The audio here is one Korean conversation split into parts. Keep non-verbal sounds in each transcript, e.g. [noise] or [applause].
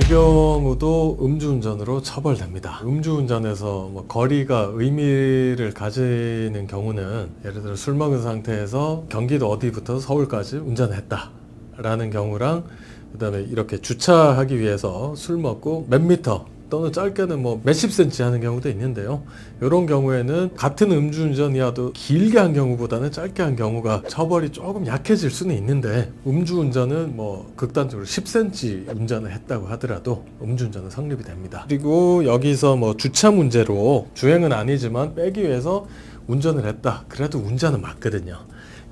이 경우도 음주운전으로 처벌됩니다. 음주운전에서 뭐 거리가 의미를 가지는 경우는 예를 들어 술 먹은 상태에서 경기도 어디부터 서울까지 운전했다. 라는 경우랑 그다음에 이렇게 주차하기 위해서 술 먹고 몇 미터 또는 짧게는 뭐 몇십 센치 하는 경우도 있는데요. 이런 경우에는 같은 음주운전이어도 길게 한 경우보다는 짧게 한 경우가 처벌이 조금 약해질 수는 있는데 음주운전은 뭐 극단적으로 10cm 운전을 했다고 하더라도 음주운전은 성립이 됩니다. 그리고 여기서 뭐 주차 문제로 주행은 아니지만 빼기 위해서 운전을 했다. 그래도 운전은 맞거든요.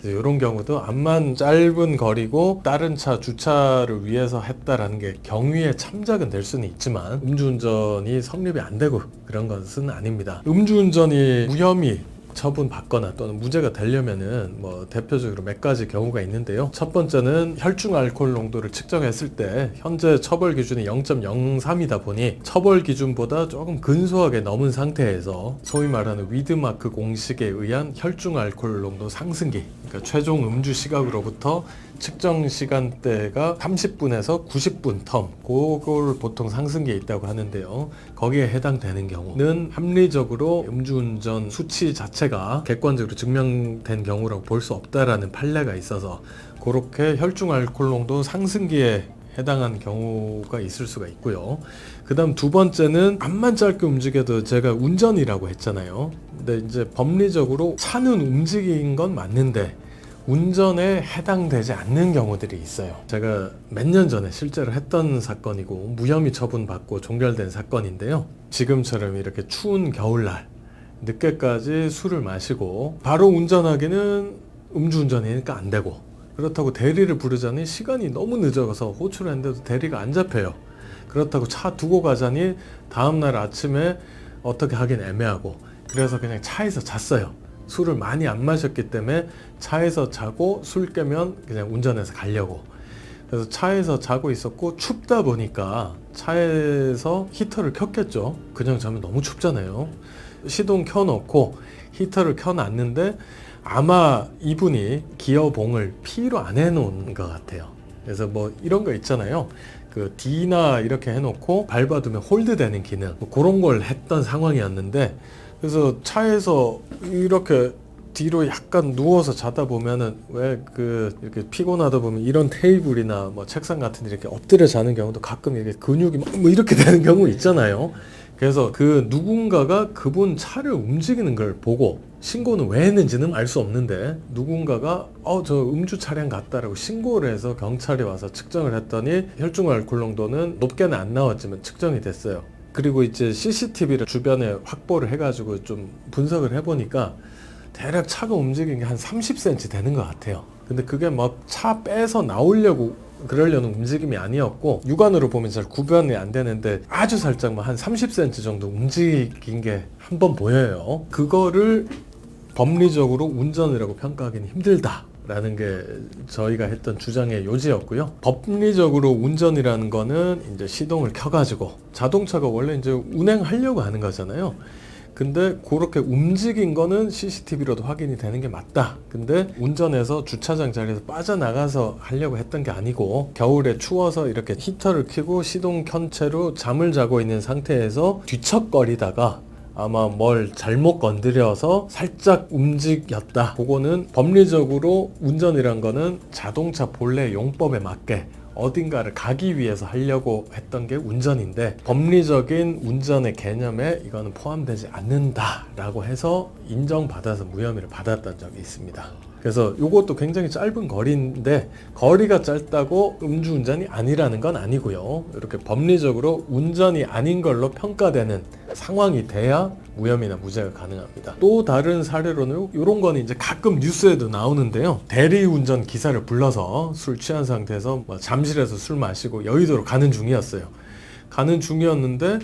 이런 경우도 암만 짧은 거리고 다른 차 주차를 위해서 했다라는 게 경위의 참작은 될 수는 있지만 음주운전이 성립이 안 되고 그런 것은 아닙니다. 음주운전이 무혐의 처분 받거나 또는 무죄가 되려면은 뭐 대표적으로 몇 가지 경우가 있는데요. 첫 번째는 혈중 알코올 농도를 측정했을 때 현재 처벌 기준이 0.03이다 보니 처벌 기준보다 조금 근소하게 넘은 상태에서 소위 말하는 위드마크 공식에 의한 혈중 알코올 농도 상승기 그러니까 최종 음주 시각으로부터 측정 시간대가 30분에서 90분 텀 그걸 보통 상승기에 있다고 하는데요 거기에 해당되는 경우는 합리적으로 음주운전 수치 자체가 객관적으로 증명된 경우라고 볼 수 없다라는 판례가 있어서 그렇게 혈중 알코올 농도 상승기에 해당한 경우가 있을 수가 있고요. 그 다음 두 번째는 암만 짧게 움직여도 제가 운전이라고 했잖아요. 근데 이제 법리적으로 차는 움직인 건 맞는데 운전에 해당되지 않는 경우들이 있어요. 제가 몇 년 전에 실제로 했던 사건이고 무혐의 처분받고 종결된 사건인데요. 지금처럼 이렇게 추운 겨울날 늦게까지 술을 마시고 바로 운전하기는 음주운전이니까 안 되고 그렇다고 대리를 부르자니 시간이 너무 늦어서 호출을 했는데도 대리가 안 잡혀요. 그렇다고 차 두고 가자니 다음날 아침에 어떻게 하긴 애매하고 그래서 그냥 차에서 잤어요. 술을 많이 안 마셨기 때문에 차에서 자고 술 깨면 그냥 운전해서 가려고. 그래서 차에서 자고 있었고 춥다 보니까 차에서 히터를 켰겠죠. 그냥 자면 너무 춥잖아요. 시동 켜놓고 히터를 켜놨는데 아마 이분이 기어봉을 P로 안 해놓은 것 같아요. 그래서 뭐 이런 거 있잖아요. 그 D나 이렇게 해놓고 밟아두면 홀드되는 기능 뭐 그런 걸 했던 상황이었는데 그래서 차에서 이렇게 뒤로 약간 누워서 자다 보면은 왜 그 이렇게 피곤하다 보면 이런 테이블이나 뭐 책상 같은 데 이렇게 엎드려 자는 경우도 가끔 이렇게 근육이 막 뭐 이렇게 되는 경우 있잖아요. 그래서 그 누군가가 그분 차를 움직이는 걸 보고 신고는 왜 했는지는 알 수 없는데 누군가가 어 저 음주 차량 같다라고 신고를 해서 경찰이 와서 측정을 했더니 혈중 알코올 농도는 높게는 안 나왔지만 측정이 됐어요. 그리고 이제 CCTV를 주변에 확보를 해가지고 좀 분석을 해보니까 대략 차가 움직인 게 한 30cm 되는 것 같아요. 근데 그게 막 차 빼서 나오려고 그러려는 움직임이 아니었고 육안으로 보면 잘 구별이 안 되는데 아주 살짝만 뭐한 30cm 정도 움직인 게 한 번 보여요. 그거를 법리적으로 운전이라고 평가하기는 힘들다. 라는 게 저희가 했던 주장의 요지였고요. 법리적으로 운전이라는 거는 이제 시동을 켜가지고 자동차가 원래 이제 운행하려고 하는 거잖아요. 근데 그렇게 움직인 거는 CCTV로도 확인이 되는 게 맞다. 근데 운전해서 주차장 자리에서 빠져나가서 하려고 했던 게 아니고 겨울에 추워서 이렇게 히터를 켜고 시동 켠 채로 잠을 자고 있는 상태에서 뒤척거리다가 아마 뭘 잘못 건드려서 살짝 움직였다. 그거는 법리적으로 운전이란 거는 자동차 본래 용법에 맞게 어딘가를 가기 위해서 하려고 했던 게 운전인데 법리적인 운전의 개념에 이거는 포함되지 않는다라고 해서 인정받아서 무혐의를 받았던 적이 있습니다. 그래서 이것도 굉장히 짧은 거리인데 거리가 짧다고 음주운전이 아니라는 건 아니고요. 이렇게 법리적으로 운전이 아닌 걸로 평가되는 상황이 돼야 무혐의나 무죄가 가능합니다. 또 다른 사례로는 이런 거는 이제 가끔 뉴스에도 나오는데요. 대리운전 기사를 불러서 술 취한 상태에서 뭐 잠실에서 술 마시고 여의도로 가는 중이었어요. 가는 중이었는데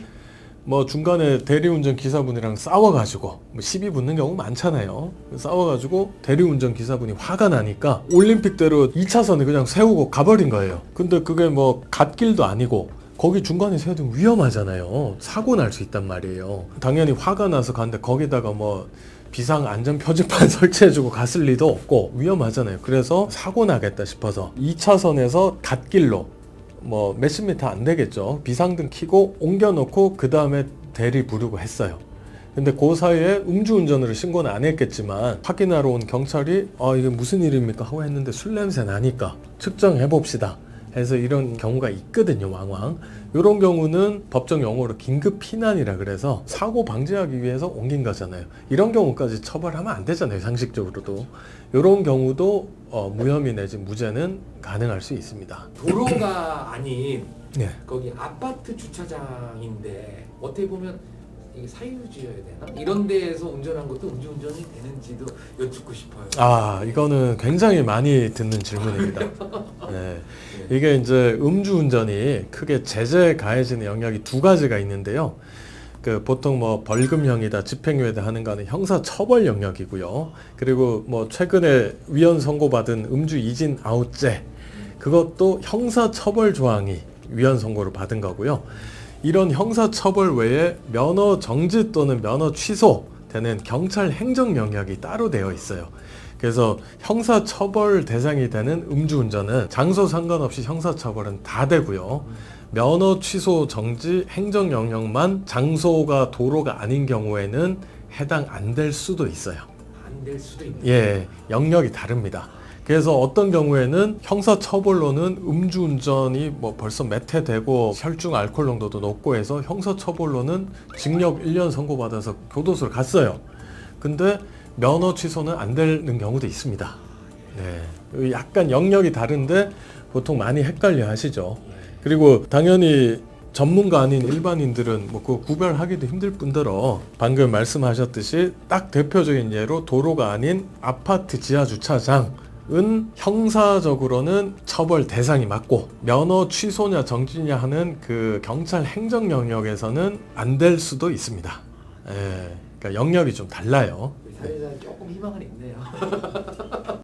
뭐 중간에 대리운전 기사분이랑 싸워가지고 뭐 시비 붙는 경우 많잖아요. 싸워가지고 대리운전 기사분이 화가 나니까 올림픽대로 2차선에 그냥 세우고 가버린 거예요. 근데 그게 뭐 갓길도 아니고 거기 중간에 세우면 위험하잖아요. 사고 날 수 있단 말이에요. 당연히 화가 나서 갔는데 거기다가 뭐 비상 안전 표지판 [laughs] 설치해주고 갔을 리도 없고 위험하잖아요. 그래서 사고 나겠다 싶어서 2차선에서 갓길로 뭐 몇십 미터 안 되겠죠. 비상등 켜고 옮겨놓고 그 다음에 대리 부르고 했어요. 근데 그 사이에 음주운전으로 신고는 안 했겠지만 확인하러 온 경찰이 아 이게 무슨 일입니까 하고 했는데 술 냄새 나니까 측정해 봅시다. 해서 이런 경우가 있거든요 왕왕. 이런 경우는 법정 용어로 긴급 피난이라 그래서 사고 방지하기 위해서 옮긴 거잖아요. 이런 경우까지 처벌하면 안 되잖아요 상식적으로도. 이런 경우도 어, 무혐의 내지 무죄는 가능할 수 있습니다. 도로가 아닌 네. 거기 아파트 주차장인데 어떻게 보면 이게 사유지여야 되나? 이런 데에서 운전한 것도 음주운전이 되는지도 여쭙고 싶어요. 아 이거는 굉장히 많이 듣는 질문입니다 [laughs] 네. 이게 이제 음주운전이 크게 제재 가해지는 영역이 두 가지가 있는데요. 그 보통 뭐 벌금형이다, 집행유예다 하는 거는 형사 처벌 영역이고요. 그리고 뭐 최근에 위헌 선고받은 음주 이진 아웃죄 그것도 형사 처벌 조항이 위헌 선고를 받은 거고요. 이런 형사처벌 외에 면허 정지 또는 면허 취소 되는 경찰 행정 영역이 따로 되어 있어요. 그래서 형사처벌 대상이 되는 음주운전은 장소 상관없이 형사처벌은 다 되고요. 면허 취소 정지 행정 영역만 장소가 도로가 아닌 경우에는 해당 안 될 수도 있어요. 안 될 수도 있는. 예, 영역이 다릅니다. 그래서 어떤 경우에는 형사처벌로는 음주운전이 뭐 벌써 몇회 되고 혈중 알코올 농도도 높고 해서 형사처벌로는 징역 1년 선고받아서 교도소를 갔어요. 근데 면허 취소는 안 되는 경우도 있습니다. 네. 약간 영역이 다른데 보통 많이 헷갈려 하시죠. 그리고 당연히 전문가 아닌 일반인들은 뭐 그 구별하기도 힘들 뿐더러 방금 말씀하셨듯이 딱 대표적인 예로 도로가 아닌 아파트 지하 주차장 은 형사적으로는 처벌 대상이 맞고 면허 취소냐 정지냐 하는 그 경찰 행정 영역에서는 안 될 수도 있습니다. 예, 그러니까 영역이 좀 달라요. 사회자는 조금 희망은 있네요. [laughs] [laughs]